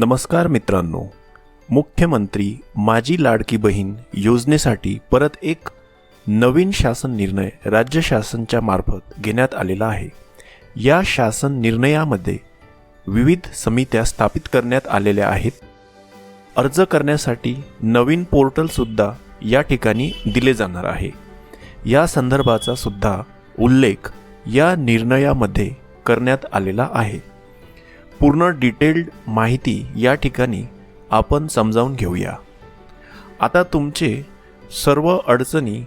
नमस्कार मित्रांनो. मुख्यमंत्री माझी लाडकी बहीण योजनेसाठी परत एक नवीन शासन निर्णय राज्य शासनच्या मार्फत घेण्यात आलेला आहे. या शासन निर्णयामध्ये विविध समित्या स्थापित करण्यात आलेल्या आहेत. अर्ज करण्यासाठी नवीन पोर्टलसुद्धा या ठिकाणी दिले जाणार आहे. या संदर्भाचा सुद्धा उल्लेख या निर्णयामध्ये करण्यात आलेला आहे. पूर्ण डिटेल्ड माहिती या ठिकाणी आपण समजावून घेऊया. आता तुमचे सर्व अडचणी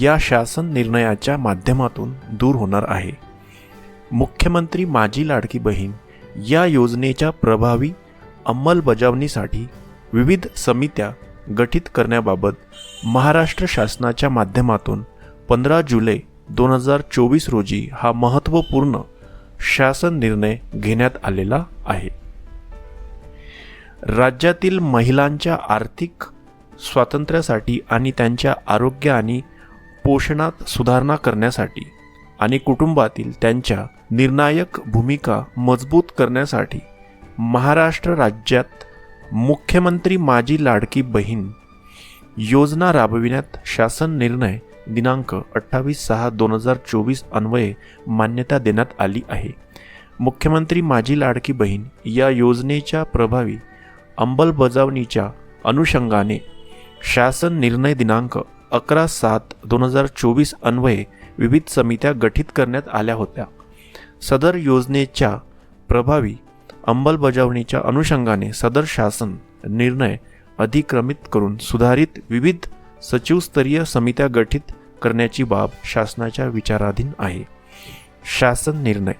या शासन निर्णयाच्या माध्यमातून दूर होणार आहे. मुख्यमंत्री माझी लाडकी बहीण या योजनेच्या प्रभावी अंमलबजावणीसाठी विविध समित्या गठीत करण्याबाबत महाराष्ट्र शासनाच्या माध्यमातून पंधरा जुलै दोन हजार चोवीस रोजी हा महत्त्वपूर्ण शासन निर्णय घेण्यात आलेला आहे. राज्यातील महिलांच्या आर्थिक स्वातंत्र्यासाठी आणि त्यांच्या आरोग्य आणि पोषणात सुधारणा करण्यासाठी आणि कुटुंबातील त्यांच्या निर्णायक भूमिका मजबूत करण्यासाठी महाराष्ट्र राज्यात मुख्यमंत्री माझी लाडकी बहीण योजना राबविण्यात शासन निर्णय दिनांक अठ्ठावीस सहा दोन हजार चोवीस अन्वये मान्यता देण्यात आली आहे. मुख्यमंत्री माझी लाडकी बहीण या योजनेच्या प्रभावी अंमलबजावणीच्या अनुषंगाने शासन निर्णय दिनांक अकरा सात दोन हजार चोवीस अन्वये विविध समित्या गठीत करण्यात आल्या होत्या. सदर योजनेच्या प्रभावी अंमलबजावणीच्या अनुषंगाने सदर शासन निर्णय अधिक्रमित करून सुधारित विविध सचिवस्तरीय समित्या गठीत करण्याची बाब शासनाच्या विचाराधीन आहे. शासन निर्णय.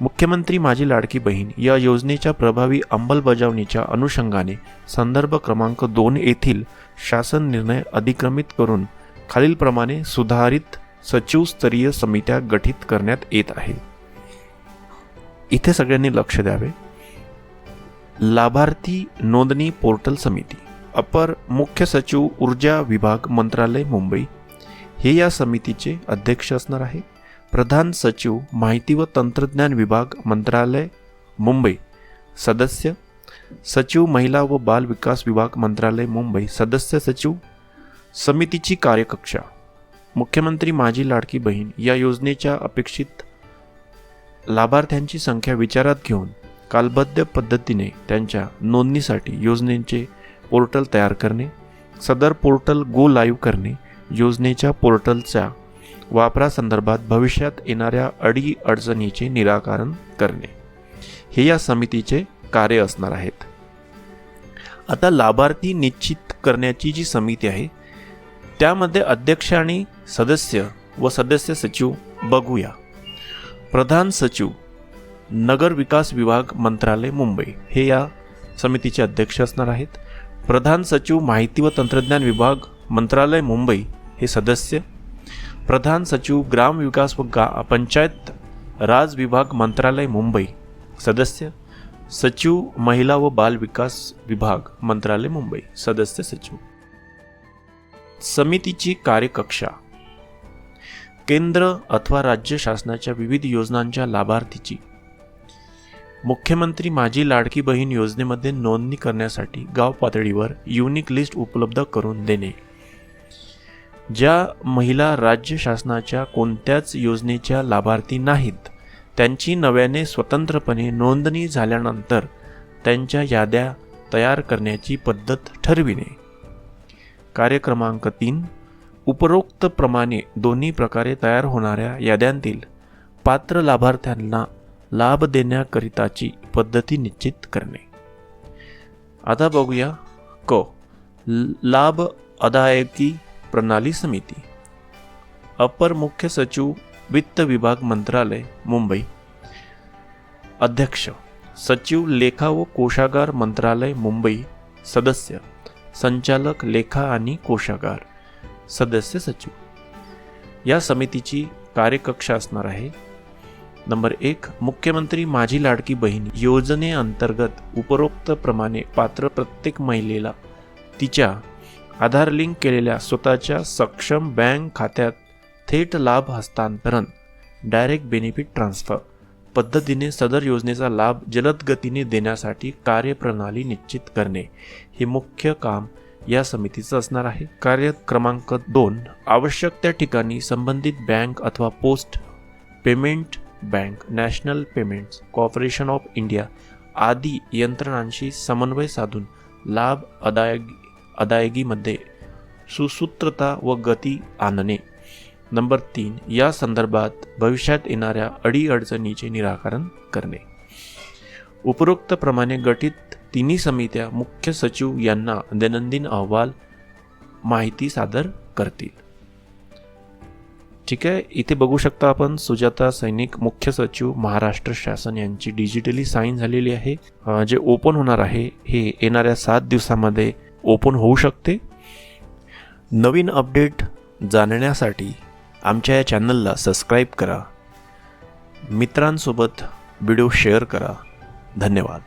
मुख्यमंत्री माझी लाडकी बहीण या योजनेच्या प्रभावी अंमलबजावणीच्या अनुषंगाने संदर्भ क्रमांक दोन येथील शासन निर्णय अधिक्रमित करून खालीलप्रमाणे सुधारित सचिवस्तरीय समित्या गठीत करण्यात येत आहे. इथे सगळ्यांनी लक्ष द्यावे. लाभार्थी नोंदणी पोर्टल समिती. अपर मुख्य सचिव ऊर्जा विभाग मंत्रालय मुंबई. हे या समितीचे अध्यक्ष असणार आहे. प्रधान सचिव माहिती व तंत्रज्ञान विभाग मंत्रालय मुंबई. सदस्य सचिव महिला व बाल विकास विभाग मंत्रालय मुंबई. सदस्य सचिव समितीची कार्यकक्षा. मुख्यमंत्री माझी लाडकी बहीण या योजनेच्या अपेक्षित लाभार्थ्यांची संख्या विचारात घेऊन कालबद्ध पद्धतीने त्यांच्या नोंदणीसाठी योजनेचे पोर्टल तयार करणे सदर पोर्टल गो लाईव्ह करणे योजनेच्या पोर्टलच्या वापरासंदर्भात भविष्यात येणाऱ्या अडी अडचणीचे निराकरण करणे. हे या समितीचे कार्य असणार आहेत. आता लाभार्थी निश्चित करण्याची जी समिती आहे त्यामध्ये अध्यक्ष आणि सदस्य व सदस्य सचिव बघूया. प्रधान सचिव नगर विकास विभाग मंत्रालय मुंबई. हे या समितीचे अध्यक्ष असणार आहेत. प्रधान सचिव माहिती व तंत्रज्ञान विभाग मंत्रालय मुंबई हे सदस्य. प्रधान सचिव ग्राम विकास व गा पंचायत राज विभाग मंत्रालय मुंबई सदस्य. सचिव महिला व बाल विकास विभाग मंत्रालय मुंबई सदस्य सचिव. समितीची कार्यकक्षा. केंद्र अथवा राज्य शासनाच्या विविध योजनांच्या लाभार्थीची मुख्यमंत्री माझी लाडकी बहीण योजनेमध्ये नोंदणी करण्यासाठी गाव पातळीवर युनिक लिस्ट उपलब्ध करून देणे. ज्या महिला राज्य शासनाच्या कोणत्याच योजनेच्या लाभार्थी नाहीत त्यांची नव्याने स्वतंत्रपणे नोंदणी झाल्यानंतर त्यांच्या याद्या तयार करण्याची पद्धत ठरविणे. कार्यक्रमांक तीन उपरोक्त प्रमाणे दोन्ही प्रकारे तयार होणाऱ्या याद्यांतील पात्र लाभार्थ्यांना लाभ देण्याकरिताची पद्धती निश्चित करणे. आता बघूया क. लाभ अदायकी प्रणाली समिती. अपर मुख्य सचिव वित्त विभाग मंत्रालय मुंबई. अध्यक्ष सचिव लेखा व कोषागार मंत्रालय मुंबई. सदस्य संचालक लेखा आणि कोषागार. सदस्य सचिव. या समितीची कार्यकक्षा असणार आहे नंबर एक मुख्यमंत्री माझी लाडकी बहीण योजनेअंतर्गत उपरोक्तप्रमाणे पात्र प्रत्येक महिलेला तिच्या आधार लिंक केलेल्या स्वतःच्या सक्षम बँक खात्यात थेट लाभ हस्तांतरण डायरेक्ट बेनिफिट ट्रान्सफर पद्धतीने सदर योजनेचा लाभ जलद गतीने देण्यासाठी कार्यप्रणाली निश्चित करणे हे मुख्य काम या समितीचं असणार आहे. कार्य क्रमांक दोन आवश्यक त्या ठिकाणी संबंधित बँक अथवा post payment bank national payments corporation of India आदी यंत्रणांशी समन्वय साधून लाभ अदायगी अदायगीमध्ये सुसूत्रता व गती आणणे. नंबर तीन या संदर्भात भविष्यात येणाऱ्या अडीअडचणीचे निराकरण करणे. उपरोक्तप्रमाणे गठीत तिन्ही समित्या मुख्य सचिव यांना दैनंदिन अहवाल माहिती सादर करतील. ठीक आहे? इथे बघू शकता आपण सुजाता सैनिक मुख्य सचिव महाराष्ट्र शासन यांची डिजिटली साईन झालेली आहे. जे ओपन होणार आहे हे येणाऱ्या सात दिवसामध्ये ओपन होऊ शकते. नवीन अपडेट जाणण्यासाठी आमच्या या चॅनलला सबस्क्राईब करा. मित्रांसोबत व्हिडिओ शेअर करा. धन्यवाद.